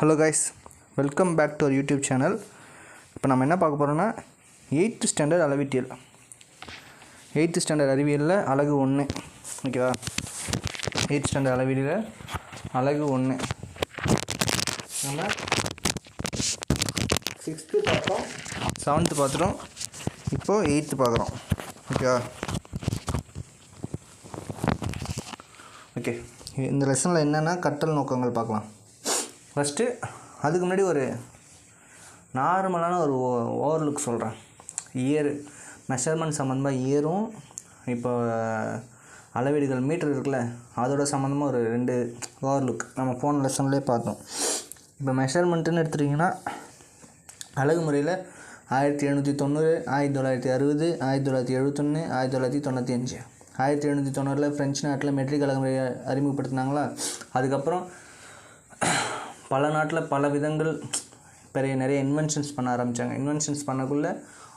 Hello guys welcome back to our YouTube channel இப்போ நம்ம என்ன பார்க்க போகிறோம்னா எயித்து ஸ்டாண்டர்ட் அளவீட்டியல். எயித்து ஸ்டாண்டர்ட் அறிவியலில் அழகு ஒன்று ஓகேவா எயித் ஸ்டாண்டர்ட் அளவியலில் அழகு ஒன்று நம்ம சிக்ஸ்த்து பார்த்தோம் செவன்த்து பார்த்துட்டோம். இப்போது எயித்து பார்க்குறோம். ஓகேவா ஓகே இந்த லெசனில் என்னென்னா கற்றல் நோக்கங்கள் பார்க்கலாம். ஃபஸ்ட்டு அதுக்கு முன்னாடி ஒரு நார்மலான ஒரு ஓ ஓவர்லுக் சொல்கிறேன் இயர் மெஷர்மெண்ட் சம்மந்தமாக இயரும் இப்போ அளவீடுகள் மீட்டர் இருக்குல்ல அதோட சம்மந்தமாக ஒரு ரெண்டு ஓவர்லுக் நம்ம ஃபோன் லெசன்லேயே பார்த்தோம். இப்போ மெஷர்மெண்ட்டுன்னு எடுத்துட்டிங்கன்னா அழகு முறையில் ஆயிரத்தி எழுநூற்றி தொண்ணூறு ஆயிரத்தி தொள்ளாயிரத்தி அறுபது ஆயிரத்தி தொள்ளாயிரத்தி எழுபத்தொன்று ஆயிரத்தி தொள்ளாயிரத்தி தொண்ணூற்றி அஞ்சு ஆயிரத்தி எழுநூற்றி தொண்ணூறில் ஃப்ரெஞ்சு நாட்டில் மெட்ரிக் அழகு முறையை அறிமுகப்படுத்தினாங்களா? அதுக்கப்புறம் பல நாட்டில் பல விதங்கள் பெரிய நிறைய இன்வென்ஷன்ஸ் பண்ண ஆரம்பித்தாங்க இன்வென்ஷன்ஸ் பண்ணக்குள்ளே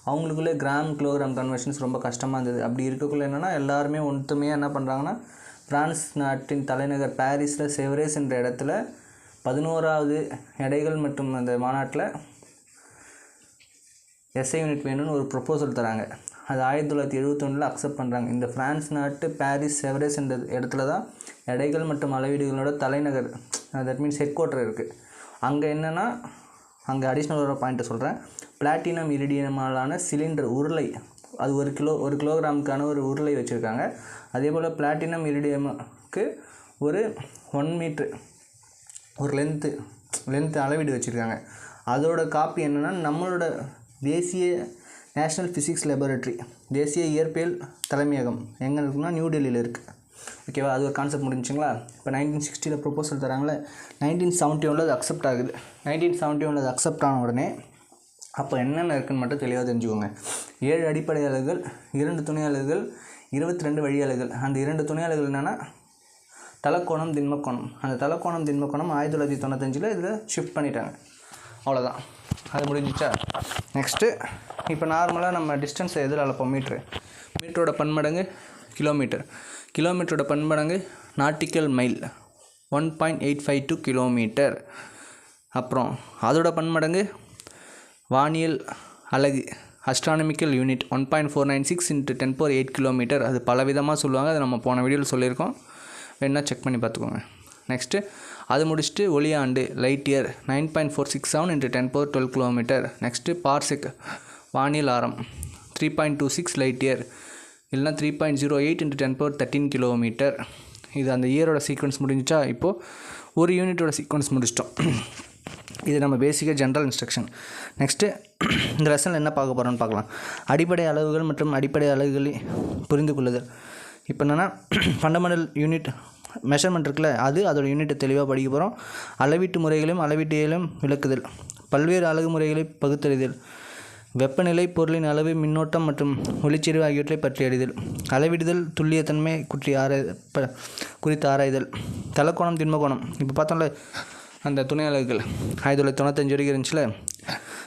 அவங்களுக்குள்ளே கிராம் கிலோகிராம் கன்வர்ஷன்ஸ் ரொம்ப கஷ்டமாக இருந்தது. அப்படி இருக்கக்குள்ளே என்னென்னா எல்லாருமே ஒன்றுமையாக என்ன பண்ணுறாங்கன்னா பிரான்ஸ் நாட்டின் தலைநகர் பாரிஸில் செவரேஸ் என்ற இடத்துல பதினோராவது எடைகள் மற்றும் அந்த மாநாட்டில் எஸ்ஐ யூனிட் வேணும்னு ஒரு ப்ரொப்போசல் தராங்க. அது ஆயிரத்தி தொள்ளாயிரத்தி எழுபத்தொன்னில் அக்செப்ட் பண்ணுறாங்க இந்த ஃப்ரான்ஸ் நாட்டு பாரிஸ் செவரேஸ் என்ற இடத்துல தான் எடைகள் மற்றும் அளவீடுகளோட தலைநகர் தட் மீன்ஸ் ஹெட் குவார்ட்டர் இருக்குது அங்கே என்னென்னா அங்கே அடிஷ்னல் ஒரு பாயிண்ட்டை சொல்கிறேன் பிளாட்டினம் இரிடியமாலான சிலிண்டர் உருளை அது ஒரு கிலோ ஒரு கிலோகிராமுக்கான ஒரு உருளை வச்சுருக்காங்க. அதே போல் பிளாட்டினம் இரிடியமுக்கு ஒரு ஒன் மீட்ரு ஒரு லென்த்து லென்த்து அளவீடு வச்சுருக்காங்க. அதோட காப்பி என்னென்னா நம்மளோட தேசிய நேஷ்னல் ஃபிசிக்ஸ் லெபரட்டரி தேசிய இயற்பியல் தலைமையகம். எங்கே இருக்குன்னா நியூ டெல்லியில் இருக்குது ஓகேவா அது ஒரு கான்செப்ட் முடிஞ்சுங்களா இப்போ நைன்டீன் சிக்ஸ்டியில் ப்ரொப்போசல் தராங்களே நைன்டீன் செவன்ட்டி ஒனில் அது அக்செப்ட் ஆகுது. நைன்டீன் செவன்ட்டி ஒனில் அது அக்செப்ட் ஆன உடனே அப்போ என்னென்ன இருக்குன்னு மட்டும் தெளிவாக தெரிஞ்சுக்கோங்க. ஏழு அடிப்படை அலகுகள் இரண்டு துணை அலகுகள் இருபத்தி ரெண்டு வழி அலகுகள். அந்த இரண்டு துணை அலகுகள் என்னென்னா தலக்கோணம் திண்மக்கோணம். அந்த தலக்கோணம் திண்மக்கோணம் ஆயிரத்தி தொள்ளாயிரத்தி தொண்ணூத்தஞ்சில் இதில் ஷிஃப்ட் பண்ணிட்டாங்க. அவ்வளோதான் அது முடிஞ்சிச்சா? நெக்ஸ்ட்டு இப்போ நார்மலாக நம்ம டிஸ்டன்ஸை எதில் அளப்போம்? மீட்ரு மீட்டரோட பன்மடங்கு கிலோமீட்டர் கிலோமீட்டரோட பன்மடங்கு nautical mile one point eight five two kilometre. அப்புறம் அதோட பன்மடங்கு வானியல் அழகு astronomical unit one point four nine six into ten four eight kilometre. அது பல விதமாக சொல்லுவாங்க அது நம்ம போன வீடியோவில் சொல்லியிருக்கோம். வேணால் செக் பண்ணி பார்த்துக்கோங்க. நெக்ஸ்ட்டு அது முடிச்சுட்டு ஒளியாண்டு light year nine point four six seven into ten four twelve kilometre. Next parsec வானியல் ஆரம் three point two six light year இல்லைனா three point zero eight into ten power thirteen kilometre இது அந்த இயரோட sequence முடிஞ்சிச்சா? இப்போது ஒரு யூனிட்டோட சீக்வன்ஸ் முடிச்சிட்டோம். இது நம்ம பேசிக்காக ஜென்ரல் இன்ஸ்ட்ரக்ஷன் நெக்ஸ்ட்டு இந்த லெசனில் என்ன பார்க்க போகிறோம்னு பார்க்கலாம். அடிப்படை அளவுகள் மற்றும் அடிப்படை அளவுகளை புரிந்து கொள்ளுதல். இப்போ என்னென்னா ஃபண்டமெண்டல் யூனிட் மெஷர்மெண்ட் இருக்குல்ல அது அதோட யூனிட்டை தெளிவாக படிக்க போகிறோம் அளவீட்டு முறைகளையும் அளவீட்டியலும் விளக்குதல். பல்வேறு அழகு முறைகளை பகுத்தறிதல். வெப்பநிலை பொருளின் அளவு மின்னோட்டம் மற்றும் ஒளிச்செறிவு ஆகியவற்றை பற்றி அறிதல். அளவிடுதல் துல்லியத்தன்மை குற்றி ஆராய் ப குறித்து ஆராய்தல். தலக்கோணம் திண்மகோணம். இப்போ பார்த்தோம்ல அந்த துணை அளவுகள் ஆயிரத்தி தொள்ளாயிரத்தி தொண்ணூத்தஞ்சு வரைக்கும் இருந்துச்சுல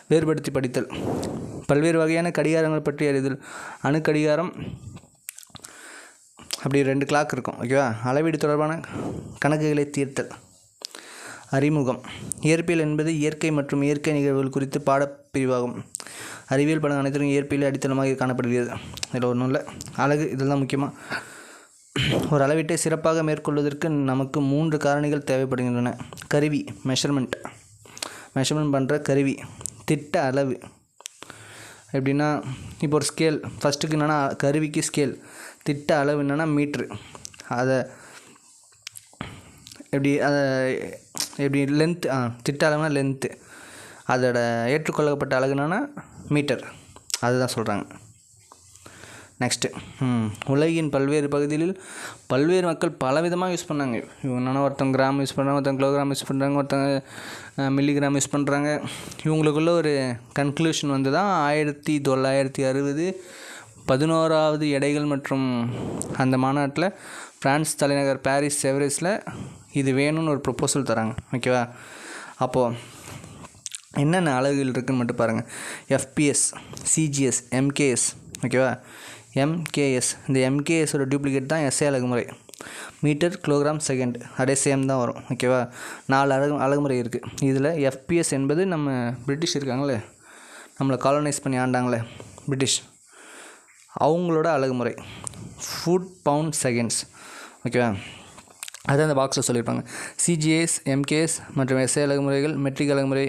வேறுபடுத்தி படித்தல். பல்வேறு வகையான கடிகாரங்கள் பற்றி அறிதல். அணுக்கடிகாரம் அப்படி ரெண்டு கிளாக் இருக்கும் ஓகேவா அளவீடு தொடர்பான கணக்குகளை தீர்த்தல். அறிமுகம். இயற்பியல் என்பது இயற்கை மற்றும் இயற்கை நிகழ்வுகள் குறித்து பாடப்பிரிவாகும். அறிவியல் படம் அனைத்திலும் இயற்பியலே அடித்தளமாக காணப்படுகிறது. இதில் ஒன்றும் இல்லை. அழகு இதெல்லாம் முக்கியமாக ஒரு அளவீட்டை சிறப்பாக மேற்கொள்வதற்கு நமக்கு மூன்று காரணிகள் தேவைப்படுகின்றன. கருவி மெஷர்மெண்ட் மெஷர்மெண்ட் பண்ணுற கருவி திட்ட அளவு. எப்படின்னா இப்போ ஒரு ஸ்கேல் ஃபஸ்ட்டுக்கு என்னென்னா கருவிக்கு ஸ்கேல் திட்ட அளவு என்னென்னா மீட்ரு அதை எப்படி அதை எப்படி லென்த்து ஆ திட்ட அளவுனா லென்த்து அதோட ஏற்றுக்கொள்ளப்பட்ட அழகு என்னென்னா மீட்டர். அதுதான் சொல்கிறாங்க நெக்ஸ்ட்டு உலகின் பல்வேறு பகுதிகளில் பல்வேறு மக்கள் பல விதமாக யூஸ் பண்ணாங்க இவங்கன்னா ஒருத்தவங்க ஒருத்தங்க கிராம் யூஸ் பண்ணுறாங்க ஒருத்தங்க கிலோகிராம் யூஸ் பண்ணுறாங்க ஒருத்தங்க மில்லிகிராம் யூஸ் பண்ணுறாங்க இவங்களுக்குள்ள ஒரு கன்க்ளூஷன் வந்து தான் ஆயிரத்தி தொள்ளாயிரத்தி அறுபது பதினோராவது எடைகள் மற்றும் அந்த மாநாட்டில் ஃப்ரான்ஸ் தலைநகர் பாரிஸ் செவரேஸில் இது வேணும்னு ஒரு ப்ரொப்போசல் தராங்க. ஓகேவா அப்போது என்னென்ன அலகுகள் இருக்குதுன்னு மட்டும் பாருங்கள் எஃபிஎஸ் சிஜிஎஸ் எம்கேஎஸ் ஓகேவா எம்கேஎஸ் இந்த எம்கேஎஸோட டூப்ளிகேட் தான் எஸ்ஏ அழகுமுறை மீட்டர் கிலோகிராம் செகண்ட் அதே சேம் தான் வரும் ஓகேவா நாலு அழகு அழகுமுறை இருக்குது இதில் எஃபிஎஸ் என்பது நம்ம பிரிட்டிஷ் இருக்காங்களே நம்மளை காலனைஸ் பண்ணி ஆண்டாங்களே பிரிட்டிஷ். அவங்களோட அழகுமுறை ஃபுட் பவுண்ட் செகண்ட்ஸ் ஓகேவா அது அந்த பாக்ஸில் சொல்லியிருப்பாங்க. சிஜிஎஸ் எம்கேஎஸ் மற்றும் எஸ்ஐ அழகுமுறைகள் மெட்ரிக் அழகுமுறை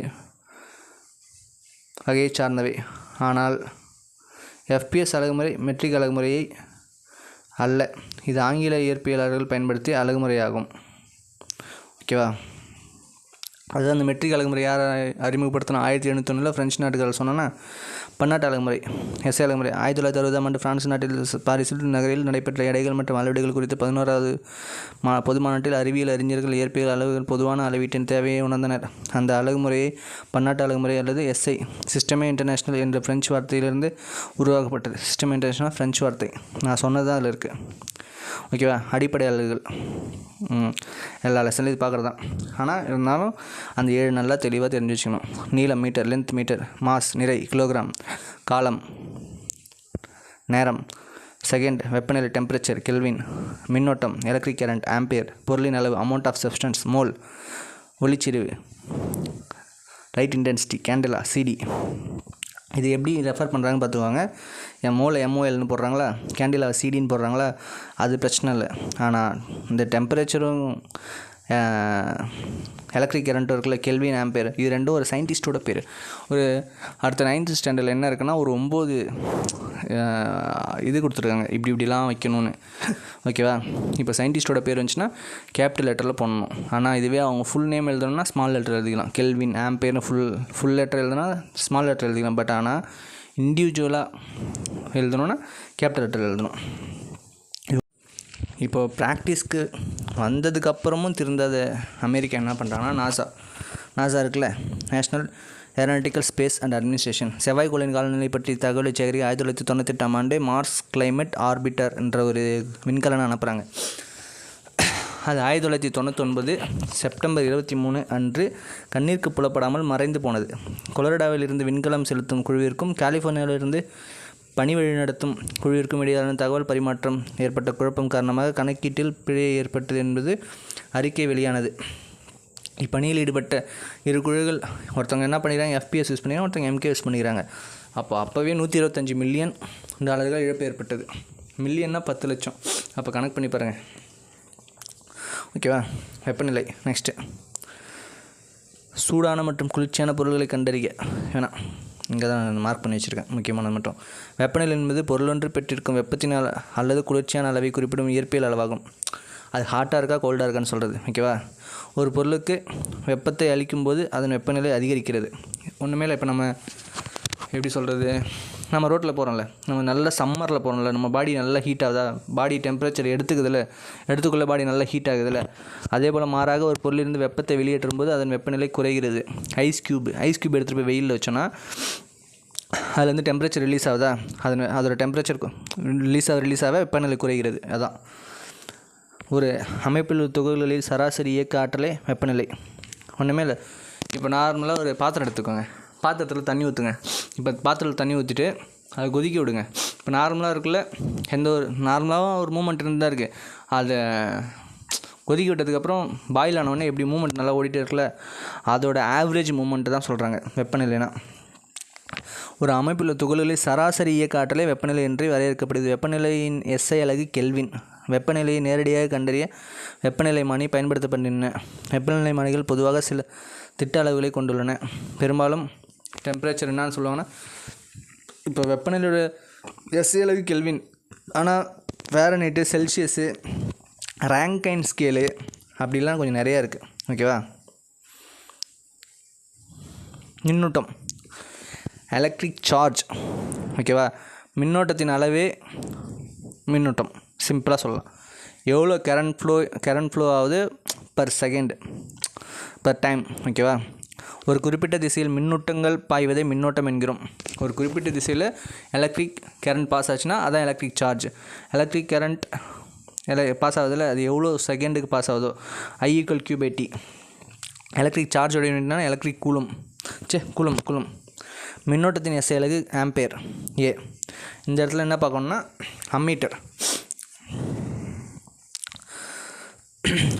வகையை சார்ந்தவை. ஆனால் எஃபிஎஸ் அழகுமுறை மெட்ரிக் அழகுமுறையை அல்ல. இது ஆங்கில இயற்பியலாளர்கள் பயன்படுத்திய அழகுமுறையாகும். ஓகேவா அது அந்த மெட்ரிக் அழகுமுறை யார் அறிமுகப்படுத்தினா ஆயிரத்தி ஒன்றில் ஃப்ரெஞ்சு நாட்டுக்காரர் சொன்னோன்னா பன்னாட்டு அழகுமுறை எஸ்ஐ அழகுமுறை ஆயிரத்தி தொள்ளாயிரத்தி அறுபதாம் ஆண்டு பிரான்ஸ் நாட்டில் பாரிசில் நகரில் நடைபெற்ற எடைகள் மற்றும் அளவீடுகள் குறித்து பதினோராவது மா பொது மாநாட்டில் அறிவியல் அறிஞர்கள் இயற்பியல் அளவுகள் பொதுவான அளவீட்டின் தேவையை உணர்ந்தனர். அந்த அழகுமுறையை பன்னாட்டு அழகுமுறை அல்லது எஸ்ஐ சிஸ்டமே இன்டர்நேஷ்னல் என்ற பிரெஞ்சு வார்த்தையிலிருந்து உருவாக்கப்பட்டது. சிஸ்டம் இன்டர்நேஷ்னல் ஃப்ரெஞ்சு வார்த்தை. நான் சொன்னது அதில் இருக்குது ஓகேவா? அடிப்படை அலகுகள் எல்லா லெசன்லையும் இது பார்க்குறது தான் ஆனால் இருந்தாலும் அந்த ஏழு நல்லா தெளிவாக தெரிஞ்சு வச்சுக்கணும். நீளம் மீட்டர் லென்த் மீட்டர் மாஸ் நிறை கிலோகிராம் காலம் நேரம் செகண்ட் வெப்பநிலை டெம்பரேச்சர் கெல்வின் மின்னோட்டம் எலக்ட்ரிக் கரண்ட் ஆம்பியர் பொருளின் அளவு அமௌண்ட் ஆஃப் சப்ஸ்டன்ஸ் மோல் ஒளிச்சிரிவு லைட் இன்டென்சிட்டி கேண்டலா சிடி இது எப்படி ரெஃபர் பண்ணுறாங்கன்னு பார்த்துக்கோங்க. என் மோல எம்ஓஎல்னு போடுறாங்களா? கேண்டிலா சிடின்னு போடுறாங்களா? அது பிரச்சனை இல்லை. ஆனால் இந்த டெம்பரேச்சரும் எலக்ட்ரிக் கரண்ட்டும் இருக்குல்ல கெல்வின் ஆம்பேர் இது ரெண்டும் ஒரு சயின்டிஸ்ட்டோட பேர். ஒரு அடுத்த நைன்த்து ஸ்டாண்டர்டில் என்ன இருக்குன்னா ஒரு ஒம்பது இது கொடுத்துருக்காங்க. இப்படி இப்படிலாம் வைக்கணும்னு. ஓகேவா இப்போ சயின்டிஸ்ட்டோட பேர் வந்துச்சுன்னா கேபிட்டல் லெட்டரில் பண்ணணும் ஆனால் இதுவே அவங்க ஃபுல் நேம் எழுதணும்னா ஸ்மால் லெட்டர் எழுதிக்கலாம். கெல்வின் ஆம்பேர்னு ஃபுல் ஃபுல் லெட்டர் எழுதுனா ஸ்மால் லெட்டர் எழுதிக்கலாம். பட் ஆனால் இண்டிவிஜுவலாக எழுதணும்னா கேபிட்டல் லெட்டர் எழுதணும். இப்போ ப்ராக்டிஸ்க்கு வந்ததுக்கப்புறமும் திருந்தாத அமெரிக்கா என்ன பண்ணுறாங்கன்னா நாசா நாசா இருக்குல்ல national aeronautical space and administration செவ்வாய்க்கோளின் காலநிலை பற்றி தகவலை சேகரிக்க ஆயிரத்தி தொள்ளாயிரத்தி தொண்ணூத்தெட்டாம் ஆண்டு மார்ஸ் கிளைமேட் ஆர்பிட்டர் என்ற ஒரு விண்கலனை அனுப்புகிறாங்க அது ஆயிரத்தி தொள்ளாயிரத்தி தொண்ணூத்தொன்பது செப்டம்பர் இருபத்தி மூணு அன்று கண்ணீருக்கு புலப்படாமல் மறைந்து போனது. கொலரடாவிலிருந்து விண்கலம் செலுத்தும் குழுவிற்கும் கலிஃபோர்னியாவிலிருந்து பணி வழிநடத்தும் குழுவிற்கும் இடையிலான தகவல் பரிமாற்றம் ஏற்பட்ட குழப்பம் காரணமாக கணக்கீட்டில் பிழை ஏற்பட்டது என்பது அறிக்கை வெளியானது. இப்பணியில் ஈடுபட்ட இரு குழுக்கள் ஒருத்தவங்க என்ன பண்ணிக்கிறாங்க எஃபிஎஸ் யூஸ் பண்ணிக்கிறாங்க ஒருத்தவங்க எம்கே யூஸ் பண்ணிக்கிறாங்க. அப்போ அப்போவே நூற்றி இருபத்தஞ்சி மில்லியன் டாலர்கள் இழப்பு ஏற்பட்டது. மில்லியன்னா பத்து லட்சம். அப்போ கணக்கு பண்ணி பாருங்கள் ஓகேவா வெப்பநிலை நெக்ஸ்ட்டு சூடான மற்றும் குளிர்ச்சியான பொருள்களை கண்டறிய வேணாம். இங்கே தான் நான் மார்க் பண்ணி வச்சுருக்கேன் முக்கியமான மட்டும். வெப்பநிலை என்பது பொருளொன்று பெற்றிருக்கும் வெப்பத்தினால் அல்லது குளிர்ச்சியான அளவை குறிப்பிடும் இயற்பியல் அளவாகும். அது ஹாட்டாக இருக்கா கோல்டாக இருக்கான்னு சொல்கிறது ஓகேவா ஒரு பொருளுக்கு வெப்பத்தை அளிக்கும்போது அதன் வெப்பநிலை அதிகரிக்கிறது. ஒன்றுமே இல்லை இப்போ நம்ம எப்படி சொல்கிறது நம்ம ரோட்டில் போகிறோம்ல நம்ம நல்ல சம்மரில் போகிறோம்ல நம்ம பாடி நல்லா ஹீட் ஆகுதா? பாடி டெம்பரேச்சர் எடுத்துக்குதுல எடுத்துக்குள்ள பாடி நல்லா ஹீட் ஆகுதுல்ல அதே போல் மாறாக ஒரு பொருளிலிருந்து வெப்பத்தை வெளியேற்றும் போது அதன் வெப்பநிலை குறைகிறது. ஐஸ் க்யூப் ஐஸ் க்யூப் எடுத்துகிட்டு போய் வெயிலில் வச்சோன்னா அதுலேருந்து டெம்பரேச்சர் ரிலீஸ் ஆகுதா? அதன் அதோட டெம்பரேச்சர் ரிலீஸ் ஆக ரிலீஸ் ஆக வெப்பநிலை குறைகிறது. அதான். ஒரு அமைப்பில் உள்ள சராசரி இயக்க ஆற்றலே வெப்பநிலை. ஒன்றுமே இல்லை. இப்போ நார்மலாக ஒரு பாத்திரம் எடுத்துக்கோங்க. பாத்திரத்தில் தண்ணி ஊற்றுங்க இப்போ பாத்திரத்தில் தண்ணி ஊற்றிட்டு அதை கொதிக்க விடுங்க. இப்போ நார்மலாக இருக்குல்ல எந்த ஒரு நார்மலாகவும் ஒரு மூமெண்ட் இருந்தால் இருக்குது அதை கொதிக்க விட்டதுக்கப்புறம் பாயில் ஆனவொடனே எப்படி மூமெண்ட் நல்லா ஓடிட்டே இருக்குல்ல அதோட ஆவரேஜ் மூமெண்ட்டு தான் சொல்கிறாங்க வெப்பநிலைனா. ஒரு அமைப்பில் துகள்களை சராசரி இயக்க ஆற்றலே வெப்பநிலை என்று வரையறுக்கப்படுது வெப்பநிலையின் எஸ்ஐ அலகு கெல்வின். வெப்பநிலையை நேரடியாக கண்டறிய வெப்பநிலை மானி பயன்படுத்தப்படுகின்றன வெப்பநிலை மானிகள் பொதுவாக சில திட்ட அளவுகளை கொண்டுள்ளன. பெரும்பாலும் டெம்பரேச்சர் என்னன்னு சொல்லுவாங்கன்னா இப்போ வெப்பநிலையோட எஸ்ஐ அளவு கெல்வின் ஆனால் ஃபேரனைட்டு செல்சியஸு ரேங்கைன் ஸ்கேலு அப்படிலாம் கொஞ்சம் நிறையா இருக்குது ஓகேவா மின்னூட்டம். எலக்ட்ரிக் சார்ஜ் ஓகேவா மின்னோட்டத்தின் அளவே மின்னூட்டம். சிம்பிளாக சொல்லலாம். எவ்வளோ கரண்ட் ஃப்ளோ கரண்ட் ஃப்ளோ ஆகுது? பர் செகண்ட் பர் டைம் ஓகேவா ஒரு குறிப்பிட்ட திசையில் மின்னூட்டங்கள் பாய்வதை மின்னோட்டம் என்கிறோம். ஒரு குறிப்பிட்ட திசையில் எலக்ட்ரிக் கரண்ட் பாஸ் ஆச்சுன்னா அதான் எலக்ட்ரிக் சார்ஜ் எலக்ட்ரிக் கரண்ட் எல பாஸ் ஆகுதில்ல அது எவ்வளோ செகண்டுக்கு பாஸ் ஆகுதோ? ஐ ஈக்குவல் எலக்ட்ரிக் சார்ஜோட யூனிட்னா எலக்ட்ரிக் கூலும். சே குளம் குளம் மின்னோட்டத்தின் எஸ் அலகு ஆம்பேர் ஏ இந்த இடத்துல என்ன பார்க்கணுன்னா அம்மீட்டர்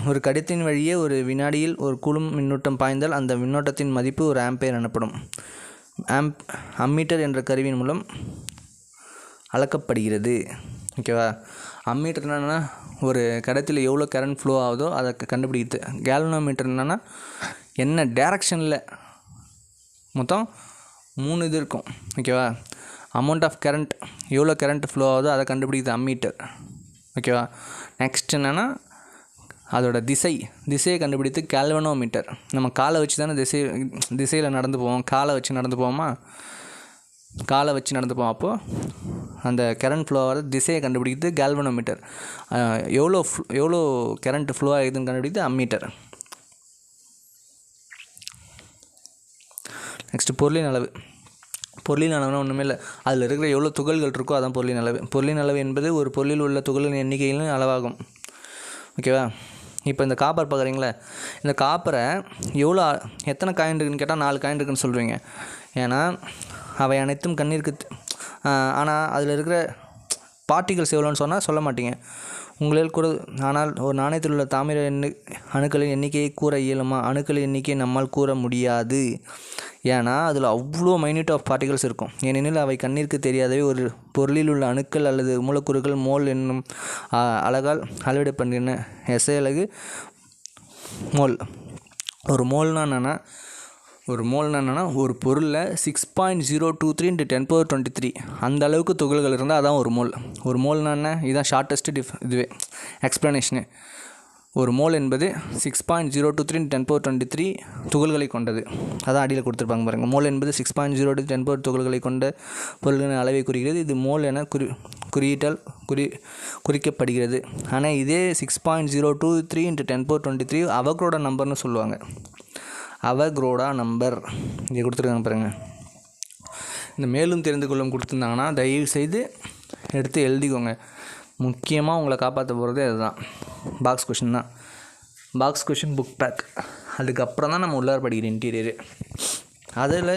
ஒரு கடித்தின் வழியே ஒரு வினாடியில் ஒரு குழும் மின்னூட்டம் பாய்ந்தால் அந்த மின்னோட்டத்தின் மதிப்பு ஒரு ஆம்பேர் எனப்படும். ஆம்ப் அம்மீட்டர் என்ற கருவியின் மூலம் அளக்கப்படுகிறது. ஓகேவா அம்மீட்டர் என்னென்னா ஒரு கடத்தில் எவ்வளோ கரண்ட் ஃப்ளோ ஆகுதோ அதை க- கண்டுபிடிக்கிறது. கேல்வனோமீட்டர் என்னென்னா என்ன டேரக்ஷனில் மொத்தம் மூணு இது இருக்கும். ஓகேவா அமௌண்ட் ஆஃப் கரண்ட் எவ்வளோ கரண்ட் ஃப்ளோ ஆகுதோ அதை கண்டுபிடிக்குது அம்மீட்டர். ஓகேவா நெக்ஸ்ட் என்னென்னா அதோட திசை திசையை கண்டுபிடித்து கேல்வனோமீட்டர் நம்ம காலை வச்சு தானே திசை திசையில் நடந்து போவோம். காலை வச்சு நடந்து போவோமா? காலை வச்சு நடந்து போவோம். அப்போது அந்த கரண்ட் ஃப்ளோ ஆகிற திசையை கண்டுபிடிக்கிறது கேல்வனோமீட்டர் எவ்வளோ எவ்வளோ கரண்ட் ஃப்ளோ ஆகுதுன்னு கண்டுபிடிக்கிறது அம்மீட்டர் நெக்ஸ்ட்டு பொருளின் அளவு. பொருளின் அளவுனா ஒன்றுமே இல்லை. அதில் இருக்கிற எவ்வளோ துகள்கள் இருக்கோ அதான் பொருளின் அளவு. பொருளின் அளவு என்பது ஒரு பொருளில் உள்ள துகளின் எண்ணிக்கையிலும் அளவாகும். ஓகேவா இப்போ இந்த காப்பர் பார்க்குறீங்களே இந்த காப்பரை எவ்வளோ எத்தனை காயின் இருக்குன்னு கேட்டால் நாலு காயின் இருக்குன்னு சொல்கிறீங்க ஏன்னா அவை அனைத்தும் கண்ணீருக்கு ஆனால் அதில் இருக்கிற பார்ட்டிகல்ஸ் எவ்வளோன்னு சொன்னால் சொல்ல மாட்டீங்க. உங்களில் கூட ஆனால் ஒரு நாணயத்தில் உள்ள தாமிர எண்ணு அணுக்களின் எண்ணிக்கையை கூற இயலுமா? அணுக்களின் எண்ணிக்கையை நம்மால் கூற முடியாது. ஏன்னா அதில் அவ்வளோ மைன்யூட் ஆஃப் பார்ட்டிகல்ஸ் இருக்கும். ஏனெனில் அவை கண்ணிற்கு தெரியாதவை. ஒரு பொருளில் உள்ள அணுக்கள் அல்லது மூலக்கூறுகள் மோல் என்னும் அழகால் அளவிடப்படுகின்றன. எஸ்ஐ அழகு மோல். ஒரு மோல்னா என்னென்னா ஒரு மோல்னா என்னென்னா ஒரு பொருளில் six point zero two three into ten power twenty three அந்த அளவுக்கு துகள்கள் இருந்தால் அதான் ஒரு மோல். ஒரு மோல்னா என்ன? இதுதான் ஷார்ட்டஸ்ட்டு டிஃப் இதுவே. எக்ஸ்ப்ளனேஷனு ஒரு மோல் என்பது six point zero two three ten power twenty three துகள்களை கொண்டது. அதான் அடியில் கொடுத்துருப்பாங்க பாருங்கள் மோல் என்பது six point zero two ten power துகள்களை கொண்ட பொருள்களின் அளவை குறிக்கிறது. இது மோல் என குறி குறியீட்டால் குறி குறிக்கப்படுகிறது. ஆனால் இதே six point zero two three into ten power twenty three அவக்ரோடா நம்பர்னு சொல்லுவாங்க. அவக்ரோடா நம்பர். இங்கே கொடுத்துருக்காங்க பாருங்கள் இந்த மேலும் தெரிந்து கொள்ளும் கொடுத்துருந்தாங்கன்னா தயவு செய்து எடுத்து எழுதிக்கோங்க. முக்கியமாக உங்களை காப்பாற்ற போகிறது அதுதான். பாக்ஸ் கொஷின் தான். பாக்ஸ் கொஷின் புக் பேக் அதுக்கப்புறம் தான் நம்ம உள்ளார படிக்கிற இன்டீரியரு அதில்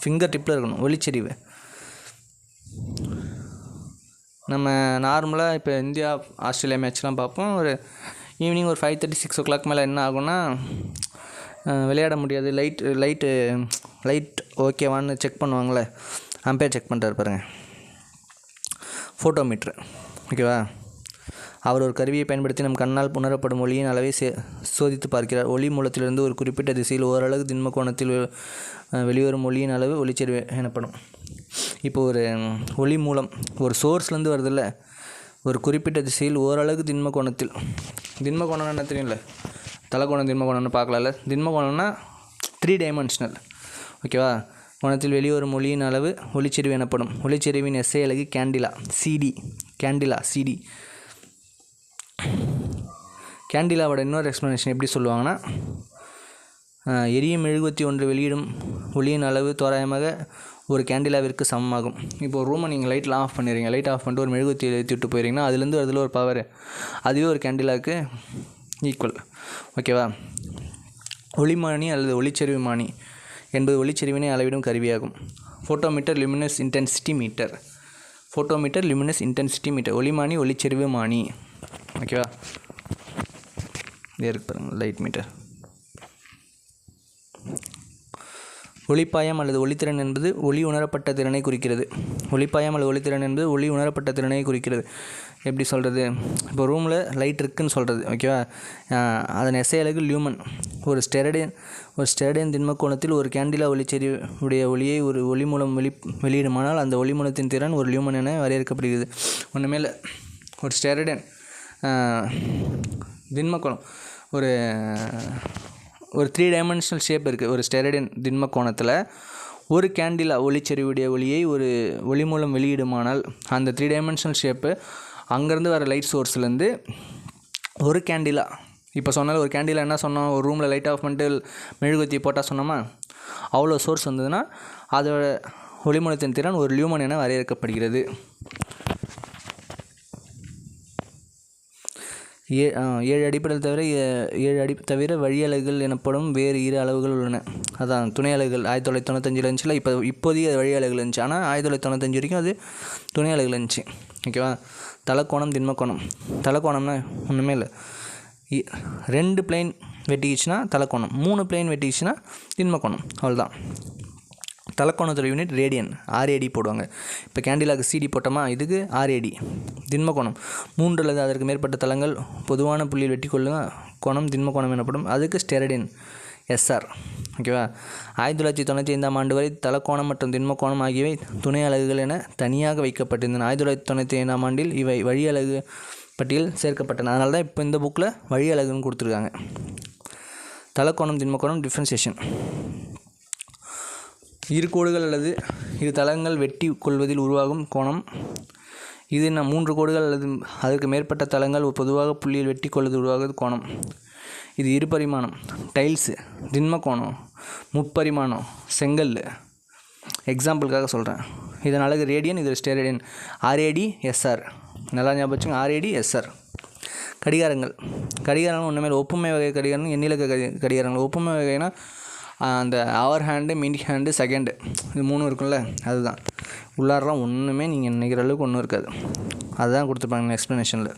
ஃபிங்கர் டிப்பில் இருக்கணும் ஒளிச்செறிவு. நம்ம நார்மலாக இப்போ இந்தியா ஆஸ்திரேலியா மேட்ச்லாம் பார்ப்போம். ஒரு ஈவினிங் ஒரு five thirty six o'clock மேலே என்ன ஆகும்னா விளையாட முடியாது. லைட் லைட்டு லைட் ஓகேவான்னு செக் பண்ணுவாங்களே அம்பேர் செக் பண்ணிட்டாரு ஃபோட்டோ ஃபோட்டோமீட்ரு ஓகேவா அவர் ஒரு கருவியை பயன்படுத்தி நம் கண்ணால் புணரப்படும் ஒளியின் அளவை சே சோதித்து பார்க்கிறார். ஒளி மூலத்திலிருந்து ஒரு குறிப்பிட்ட திசையில் ஓரளவு திண்ம கோணத்தில் வெளிவரும் ஒளியின் அளவு ஒளிச்செறிவு எனப்படும். இப்போ ஒரு ஒளி மூலம் ஒரு சோர்ஸ்லேருந்து வருதுல்ல ஒரு குறிப்பிட்ட திசையில் ஓரளவு திண்ம கோணத்தில் திண்ம கோணம் என்ன தெரியும்ல? தலைக்கோணம் திண்ம கோணம்னு பார்க்கலாம்ல. திண்ம கோணம்னா த்ரீ டைமென்ஷனல் ஓகேவா? கோணத்தில் வெளிவரும் ஒளியின் அளவு ஒளிச்செறிவு எனப்படும். ஒளிச்செறிவின் எஸ்ஐ அழகு கேண்டிலா சிடி கேண்டிலா சிடி கேண்டிலாவோட இன்னொரு எக்ஸ்ப்ளனேஷன் எப்படி சொல்லுவாங்கன்னா எரியும் எழுபத்தி ஒன்று வெளியிடும் ஒளியின் அளவு தோராயமாக ஒரு கேண்டிலாவிற்கு சமமாகும். இப்போ ஒரு ரூமை நீங்கள் லைட்லாம் ஆஃப் பண்ணிடுறீங்க. லைட் ஆஃப் பண்ணிட்டு ஒரு மெழுகுத்தி ஏற்றி விட்டு போயிடுறீங்கன்னா அதுலேருந்து அதில் ஒரு பவர் அதுவே ஒரு கேண்டிலாவுக்கு ஈக்குவல் ஓகேவா ஒளிமானி அல்லது ஒளிச்சரிவு மானி என்பது ஒளிச்செறிவினை அளவிடும் கருவியாகும். Photometer luminous intensity metre photometer luminous intensity metre ஒளிமானி ஒளிச்செறிவு மானி ஓகேவா இருக்கு பாருங்கள் லைட் மீட்டர் ஒளிப்பாயம் அல்லது ஒளித்திறன் என்பது ஒளி உணரப்பட்ட திறனை குறிக்கிறது. ஒளிப்பாயம் அல்லது ஒளித்திறன் என்பது ஒளி உணரப்பட்ட திறனை குறிக்கிறது. எப்படி சொல்கிறது இப்போ ரூமில் லைட் இருக்குன்னு சொல்கிறது ஓகேவா அதன் எஸ்ஐ லியூமன் ஒரு ஸ்டெரடியன் ஒரு ஸ்டெரடியன் திண்மக்கோணத்தில் ஒரு கேண்டிலா ஒளிச்செறி உடைய ஒளியை ஒரு ஒளி மூலம் வெளி வெளியிடுமானால் அந்த ஒளி மூலத்தின் திறன் ஒரு லியூமன் என வரையறுக்கப்படுகிறது. ஒன்றுமே இல்லை. ஒரு ஸ்டெரடியன் திண்மக்கோணம். ஒரு ஒரு த்ரீ டைமென்ஷனல் ஷேப் இருக்குது ஒரு ஸ்டெரடின் திண்ம கோணத்தில் ஒரு கேண்டிலா ஒளிச்செறிவுடைய ஒளியை ஒரு ஒளி மூலம் வெளியிடுமானால் அந்த த்ரீ டைமென்ஷனல் ஷேப்பு அங்கேருந்து வர லைட் சோர்ஸ்லேருந்து ஒரு கேண்டிலா இப்போ சொன்னாலும் ஒரு கேண்டிலா என்ன சொன்னோம்? ஒரு ரூமில் லைட் ஆஃப் பண்ணிட்டு மெழுகுத்தி போட்டால் சொன்னோமா? அவ்வளோ சோர்ஸ் வந்ததுன்னா அதோட ஒளிமூலத்தின் திறன் ஒரு லியூமன் என வரையறுக்கப்படுகிறது. ஏ ஏழு அடிப்படையில் தவிர ஏ- ஏழு அடி தவிர வழியலகுகள் எனப்படும் வேறு இரு அளவுகள் உள்ளன. அதான் துணை அலகுகள். ஆயிரத்தி தொள்ளாயிரத்தி தொண்ணூத்தஞ்சில் இருந்துச்சுல இப்போ இப்போதைக்கு அது வழி அலகுகள் இருந்துச்சு. ஆனால் ஆயிரத்தி தொள்ளாயிரத்தி தொண்ணூத்தஞ்சு வரைக்கும் அது துணை அலகுகள் இருந்துச்சு. ஓகேவா தலைக்கோணம் திண்மக்கோணம். தலைக்கோணம்னா ஒன்றுமே இல்லை. இ- ரெண்டு பிளேன் வெட்டிக்கிச்சுன்னா தலைக்கோணம். மூணு பிளேன் வெட்டிக்கிச்சுன்னா திண்மக்கோணம். அவ்வளோதான் தலைக்கோணத்தோட யூனிட் ரேடியன் ஆர்ஏடி போடுவாங்க. இப்போ கேண்டிலாக்கு சிடி போட்டோமா இதுக்கு ஆர்ஏடி திண்மக்கோணம். மூன்று அல்லது அதற்கு மேற்பட்ட தளங்கள் பொதுவான புள்ளியில் வெட்டி கொள்ளுங்க. கோணம் திண்மக்கோணம் எனப்படும். அதுக்கு ஸ்டெரடின் எஸ்ஆர் ஓகேவா ஆயிரத்தி தொள்ளாயிரத்தி தொண்ணூற்றி ஐந்தாம் ஆண்டு வரை தலக்கோணம் மற்றும் திண்மக்கோணம் ஆகியவை துணை அலகுகள் என தனியாக வைக்கப்பட்டிருந்தன. ஆயிரத்தி தொள்ளாயிரத்தி தொண்ணூற்றி ஐந்தாம் ஆண்டில் இவை வழி அலகு பட்டியல் சேர்க்கப்பட்டன. அதனால தான் இப்போ இந்த புக்கில் வழி அலகுன்னு கொடுத்துருக்காங்க. தலக்கோணம் திண்மக்கோணம் டிஃப்ரென்சியேஷன் இரு கோடுகள் அல்லது இரு தளங்கள் வெட்டி கொள்வதில் உருவாகும் கோணம். இது நம் மூன்று கோடுகள் அல்லது அதற்கு மேற்பட்ட தளங்கள் பொதுவாக புள்ளியில் வெட்டி கொள்வது உருவாகிறது கோணம். இது இரு பரிமாணம். டைல்ஸு திண்ம கோணம். முப்பரிமாணம். செங்கல். எக்ஸாம்பிளுக்காக சொல்கிறேன் இதன் அழகு ரேடியன் இது ஸ்டேரேடியன் ஆர்ஏடி எஸ்ஆர் நல்லா ஞாபகம் வச்சுங்க. ஆர்ஏடி எஸ்ஆர் கடிகாரங்கள். கடிகாரங்கள் ஒன்றுமே ஒப்புமை வகை கடிகாரங்கள் எண்ணிலக்க கடிகாரங்கள். ஒப்புமை வகைனா அந்த hour hand mini hand second இது மூணும் இருக்கும்ல அதுதான். உள்ளாரெலாம் ஒன்றுமே நீங்கள் நினைக்கிற அளவுக்கு ஒன்றும் இருக்காது. அதுதான் கொடுத்துருப்பாங்க எக்ஸ்ப்ளனேஷனில்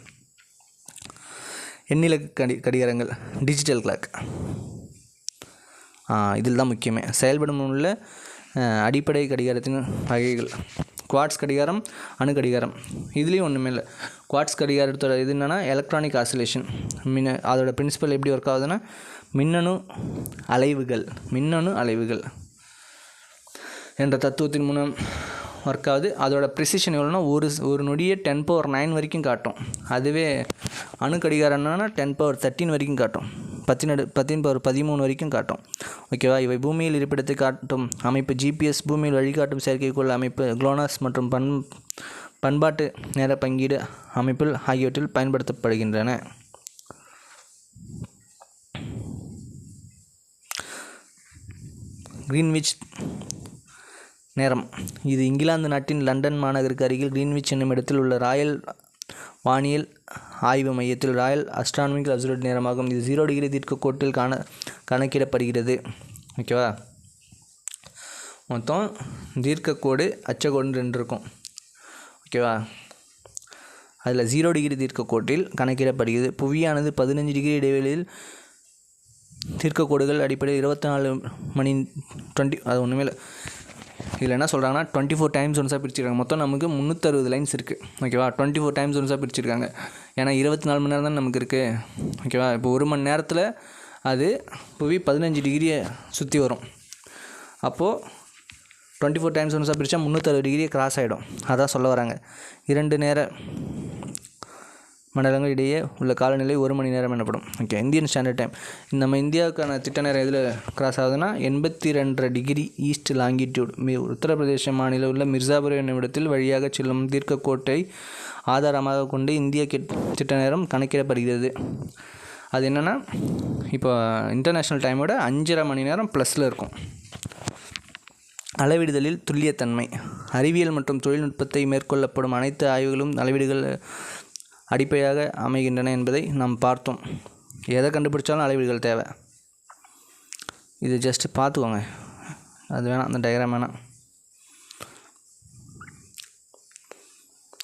எண்ணிலக்கு கடி கடிகாரங்கள் டிஜிட்டல் கிளாக் இதில் தான் முக்கியமே. செயல்படும் உள்ள அடிப்படை கடிகாரத்தின் வகைகள். குவாட்ஸ் கடிகாரம் அணு கடிகாரம். இதுலேயும் ஒன்றுமே இல்லை. குவாட்ஸ் கடிகாரத்தோட இது என்னென்னா எலக்ட்ரானிக் ஆசிலேஷன் மின் அதோட பிரின்சிபல் எப்படி ஒர்க் ஆகுதுன்னா மின்னணு அலைவுகள் மின்னணு அலைவுகள் என்ற தத்துவத்தின் மூலம் ஒர்க் ஆகுது. அதோட ப்ரிசிஷன் எவ்வளோனா ஒரு ஒரு நொடியே டென் பவர் நைன் வரைக்கும் காட்டும். அதுவே அணுக்கடிகாரன்னா டென் பவர் தேர்ட்டின் வரைக்கும் காட்டும். பத்தினடு பத்தின் பவர் பதிமூணு வரைக்கும் காட்டும். ஓகேவா இவை பூமியில் இருப்பிடத்தை காட்டும் அமைப்பு. ஜிபிஎஸ் பூமியில் வழிகாட்டும் செயற்கைக்கோள் அமைப்பு. குளோனாஸ் மற்றும் பண் பண்பாட்டு நேர பங்கீடு அமைப்பில் ஆகியவற்றில் பயன்படுத்தப்படுகின்றன. கிரீன்விச் நேரம். இது இங்கிலாந்து நாட்டின் லண்டன் மாநகருக்கு அருகில் கிரீன்விச் என்னும் இடத்தில் உள்ள ராயல் வானியல் ஆய்வு மையத்தில் ராயல் அஸ்ட்ரானமிக்கல் அப்சர்வேட் நேரமாகும். இது ஜீரோ டிகிரி தீர்க்க கோட்டில் காண கணக்கிடப்படுகிறது. ஓகேவா மொத்தம் தீர்க்கக்கோடு அச்சக்கோடு ரெண்டு இருக்கும் ஓகேவா அதில் ஜீரோ டிகிரி தீர்க்க கோட்டில் கணக்கிடப்படுகிறது. புவியானது பதினஞ்சு டிகிரி இடைவெளியில் தீர்க்கக்கோடுகள் அடிப்படையில் இருபத்தி நாலு மணி டுவெண்ட்டி அது ஒன்றுமே இல்லை. இதில் என்ன சொல்கிறாங்கன்னா டுவெண்ட்டி ஃபோர் டைம்ஸ் ஒன்ஸாக பிரிச்சிருக்காங்க. மொத்தம் நமக்கு முந்நூற்றறுபது லைன்ஸ் இருக்குது ஓகேவா டுவெண்ட்டி ஃபோர் டைம்ஸ் ஒன்ஸாக பிரிச்சிருக்காங்க. ஏன்னா இருபத்தி நாலு மணி நேரம் தான் நமக்கு இருக்குது ஓகேவா இப்போ ஒரு மணி நேரத்தில் அது புவி பதினஞ்சு டிகிரியை சுற்றி வரும். அப்போது டுவெண்ட்டி ஃபோர் டைம்ஸ் ஒன்ஸாக பிரித்தா முந்நூற்றறுபது டிகிரியை கிராஸ் ஆகிடும் அதான் சொல்ல வராங்க. இரண்டு நேர மண்டலங்கள் இடையே உள்ள காலநிலை ஒரு மணி நேரம் எனப்படும். ஓகே இந்தியன் ஸ்டாண்டர்ட் டைம் நம்ம இந்தியாவுக்கான திட்ட நேரம் எதில் கிராஸ் ஆகுதுன்னா எண்பத்தி ரெண்டரை டிகிரி ஈஸ்ட் லாங்கிடியூட் மி உத்தரப்பிரதேச மாநிலம் உள்ள மிர்சாபுரம் என்னும் வழியாக செல்லும் தீர்க்கக்கோட்டை ஆதாரமாக கொண்டு இந்திய திட்ட நேரம் கணக்கிடப்படுகிறது. அது என்னென்னா இப்போ இன்டர்நேஷ்னல் டைமோட அஞ்சரை மணி நேரம் ப்ளஸில் இருக்கும். அளவிடுதலில் துல்லியத்தன்மை. அறிவியல் மற்றும் தொழில்நுட்பத்தை மேற்கொள்ளப்படும் அனைத்து ஆய்வுகளும் அளவீடுகள் அடிப்படையாக அமைகின்றன என்பதை நாம் பார்த்தோம். எதை கண்டுபிடிச்சாலும் அளவீடுகள் தேவை. இது ஜஸ்ட்டு பார்த்துக்கோங்க. அது வேணாம் அந்த டயக்ராம் வேணாம்.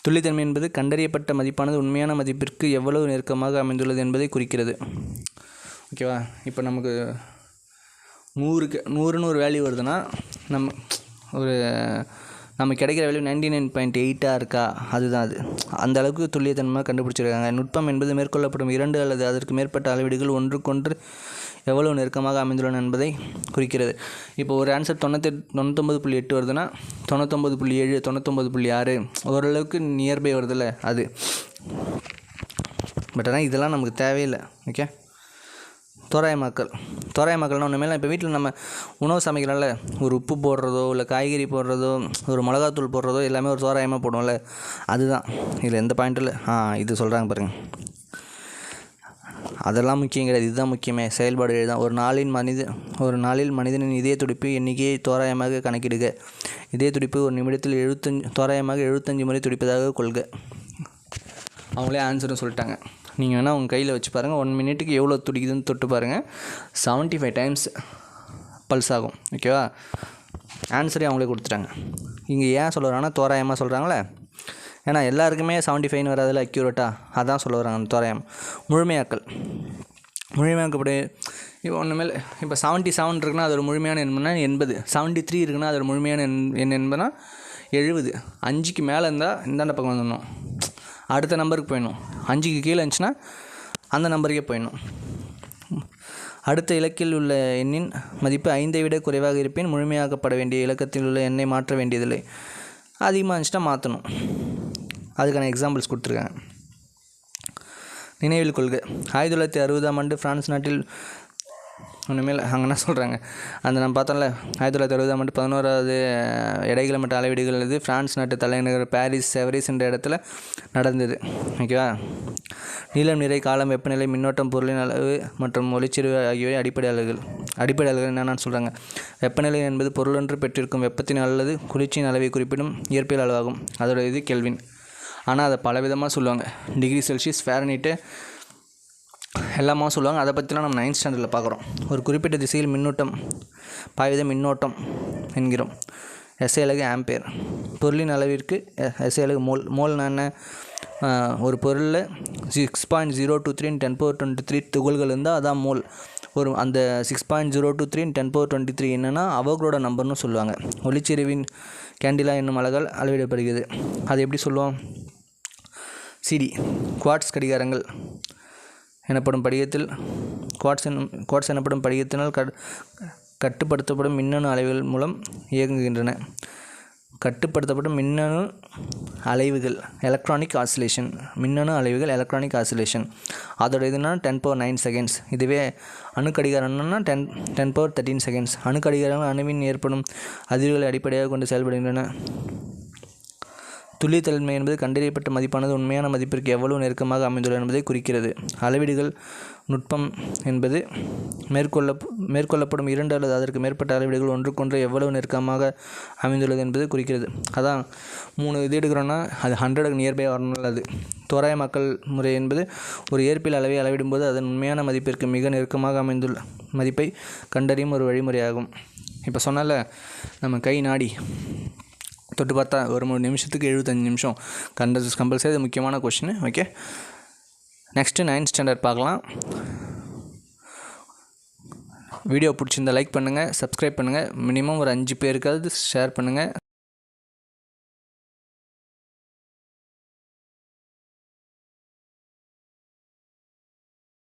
துள்ளித்தன்மை என்பது கண்டறியப்பட்ட மதிப்பானது உண்மையான மதிப்பிற்கு எவ்வளவு நெருக்கமாக அமைந்துள்ளது என்பதை குறிக்கிறது. ஓகேவா இப்போ நமக்கு நூறுக்கு நூறுன்னு ஒரு வேல்யூ வருதுன்னா நம்ம ஒரு நமக்கு கிடைக்கிற வேல்யூ நைன்டி நைன் பாயிண்ட் எயிட்டாக இருக்கா? அதுதான் அது. அந்த அளவுக்கு துல்லியத்தன்மை கண்டுபிடிச்சிருக்காங்க. நுட்பம் என்பது மேற்கொள்ளப்படும் இரண்டு அல்லது அதற்கு மேற்பட்ட அளவீடுகள் ஒன்றுக்கொன்று எவ்வளவு நெருக்கமாக அமைந்துள்ளன என்பதை குறிக்கிறது. இப்போ ஒரு ஆன்சர் தொண்ணூற்றி தொண்ணூத்தொம்பது புள்ளி எட்டு வருதுன்னா தொண்ணூத்தொம்பது புள்ளி ஏழு தொண்ணூத்தொம்பது புள்ளி ஆறு. ஓரளவுக்கு நியர்பை வருதுல்ல அது. பட் ஆனால் இதெல்லாம் நமக்கு தேவையில்லை. ஓகே தோராயமாக்கல் தோராயமாக்கல்னா ஒன்றுமே இப்போ வீட்டில் நம்ம உணவு சமைக்கிறோம்ல. ஒரு உப்பு போடுறதோ இல்லை காய்கறி போடுறதோ ஒரு மிளகாத்தூள் போடுறதோ எல்லாமே ஒரு தோராயமாக போடுவோம்ல. அதுதான். இதில் எந்த பாயிண்ட்டில் ஆ இது சொல்கிறாங்க பாருங்கள் அதெல்லாம் முக்கியம் கிடையாது. இதுதான் முக்கியமே. செயல்பாடுகள் தான் ஒரு நாளின் மனித ஒரு நாளில் மனிதனின் இதய துடிப்பு எண்ணிக்கையை தோராயமாக கணக்கிடுக. இதய துடிப்பு ஒரு நிமிடத்தில் எழுபத்தஞ்சு தோராயமாக எழுபத்தஞ்சு முறை துடிப்பதாக கொள்க. அவங்களே ஆன்சரும் சொல்லிட்டாங்க. நீங்கள் வேணால் உங்கள் கையில் வச்சு பாருங்கள் ஒன் மினிட்டுக்கு எவ்வளோ துடிக்குதுன்னு தொட்டு பாருங்கள் செவன்ட்டி ஃபைவ் டைம்ஸ் பல்ஸ் ஆகும் ஓகேவா ஆன்சரே அவங்களே கொடுத்துட்டாங்க. இங்கே ஏன் சொல்கிறாங்கன்னா தோராயமாக சொல்கிறாங்களே ஏன்னா எல்லாருக்குமே செவன்ட்டி ஃபைன் வராதில்ல அக்யூரேட்டாக அதான் சொல்ல வராங்க தோராயம். முழுமையாக்கல். முழுமையாக்கப்படி இப்போ ஒன்றுமே இப்போ செவன்ட்டி செவன் இருக்குன்னா அது ஒரு முழுமையான எண்பதுனா எண்பது. செவன்ட்டி த்ரீ இருக்குன்னா அது ஒரு முழுமையான எண் எண் என்பதுனா எழுபது. அஞ்சுக்கு மேலே இருந்தால் இந்தாண்ட பக்கம் வந்துடணும். அடுத்த நம்பருக்கு போயிடணும். அஞ்சுக்கு கீழே இருந்துச்சுன்னா அந்த நம்பருக்கே போயிடணும். அடுத்த இலக்கில் உள்ள எண்ணின் மதிப்பு ஐந்தை விட குறைவாக இருப்பின் முழுமையாக்கப்பட வேண்டிய இலக்கத்தில் உள்ள எண்ணை மாற்ற வேண்டியதில்லை. அதிகமாக இருந்துச்சுன்னா மாற்றணும். அதுக்கான எக்ஸாம்பிள்ஸ் கொடுத்துருக்காங்க. நினைவில் கொள்க. ஆயிரத்தி தொள்ளாயிரத்தி அறுபதாம் ஆண்டு பிரான்ஸ் நாட்டில் ஒன்றுமே இல்லை. அங்கே என்ன சொல்கிறாங்க அந்த நம்ம பார்த்தோம்ல ஆயிரத்தி தொள்ளாயிரத்தி அறுபதாம் ஆண்டு பதினோராவது எடைகளை மற்றும் அளவீடுகள் இது ஃப்ரான்ஸ் நாட்டு தலைநகர் பாரிஸ் செவரிஸ் என்ற இடத்துல நடந்தது. ஓகேவா நீளம் நிறை காலம் வெப்பநிலை மின்னோட்டம் பொருளின் அளவு மற்றும் ஒளிச்சிறுவு ஆகியவை அடிப்படை அளவுகள் அடிப்படை அளவுகள் என்னென்னு சொல்கிறாங்க வெப்பநிலை என்பது பொருளொன்று பெற்றிருக்கும் வெப்பத்தின் அல்லது குளிர்ச்சியின் அளவை குறிப்பிடும் இயற்பியல் அளவாகும். அதோட இது கெல்வின். ஆனால் அதை பல விதமாக சொல்லுவாங்க. டிகிரி செல்சியஸ் ஃபேரனைட்டு எல்லாமா சொல்லுவாங்க. அதை பற்றிலாம் நம்ம நைன்த் ஸ்டாண்டர்டில் பார்க்குறோம். ஒரு குறிப்பிட்ட திசையில் மின்னூட்டம் பாய்வித மின்னோட்டம் என்கிறோம். எஸ்ஐ அலகு ஆம்பேர் பொருளின் அளவிற்கு எஸ்ஐ அலகு மோல் மோல்னா என்ன? ஒரு பொருளில் six point zero two three ten power twenty three துகள்கள் இருந்தால் அதான் மோல். ஒரு அந்த six point zero two three ten power twenty three என்னென்னா அவர்களோட நம்பர்னு சொல்லுவாங்க. ஒளிச்செறிவின் கேண்டிலா என்னும் அலகால் அளவிடப்படுகிறது. அது எப்படி சொல்லுவோம்? சிடி குவாட்ஸ் கடிகாரங்கள். எனப்படும் படிகத்தில் குவாட்ஸ் என்னும் குவாட்ஸ் எனப்படும் படிகத்தினால் கட் கட்டுப்படுத்தப்படும் மின்னணு அலைவுகள் மூலம் இயங்குகின்றன. கட்டுப்படுத்தப்படும் மின்னணு அலைவுகள் எலக்ட்ரானிக் ஆசிலேஷன் மின்னணு அலைவுகள் எலக்ட்ரானிக் ஆசிலேஷன் அதோட இதுனா டென் பவர் நைன் செகண்ட்ஸ் இதுவே அணுக்கடிகாரம்னா ten ten power thirteen seconds அணுக்கடிகாரங்கள் அணுவின் ஏற்படும் அதிர்வுகளை அடிப்படையாக கொண்டு செயல்படுகின்றன. துல்லியத்தன்மை என்பது கண்டறியப்பட்ட மதிப்பானது உண்மையான மதிப்பிற்கு எவ்வளவு நெருக்கமாக அமைந்துள்ளது என்பதை குறிக்கிறது. அளவீடுகள் நுட்பம் என்பது மேற்கொள்ள மேற்கொள்ளப்படும் இரண்டு அல்லது அதற்கு மேற்பட்ட அளவீடுகள் ஒன்றுக்கொன்று எவ்வளவு நெருக்கமாக அமைந்துள்ளது என்பது குறிக்கிறது. அதான் மூணு இது எடுக்கிறோன்னா அது ஹண்ட்ரடுக்கு நியர்பை வரணும் அது தோராய மக்கள் முறை என்பது ஒரு இயற்பியல் அளவை அளவிடும்போது அதன் உண்மையான மதிப்பிற்கு மிக நெருக்கமாக அமைந்துள்ள மதிப்பை கண்டறியும் ஒரு வழிமுறையாகும். இப்போ சொன்னால நம்ம கை நாடி. தொட்டு பார்த்தா ஒரு மூணு நிமிஷத்துக்கு எழுபத்தஞ்சு நிமிஷம். கண்டது கம்பல்சரி அது முக்கியமான question okay next ninth standard பார்க்கலாம். வீடியோ பிடிச்சிருந்தா லைக் பண்ணுங்கள் சப்ஸ்கிரைப் பண்ணுங்கள் மினிமம் ஒரு அஞ்சு பேருக்காவது ஷேர் பண்ணுங்கள்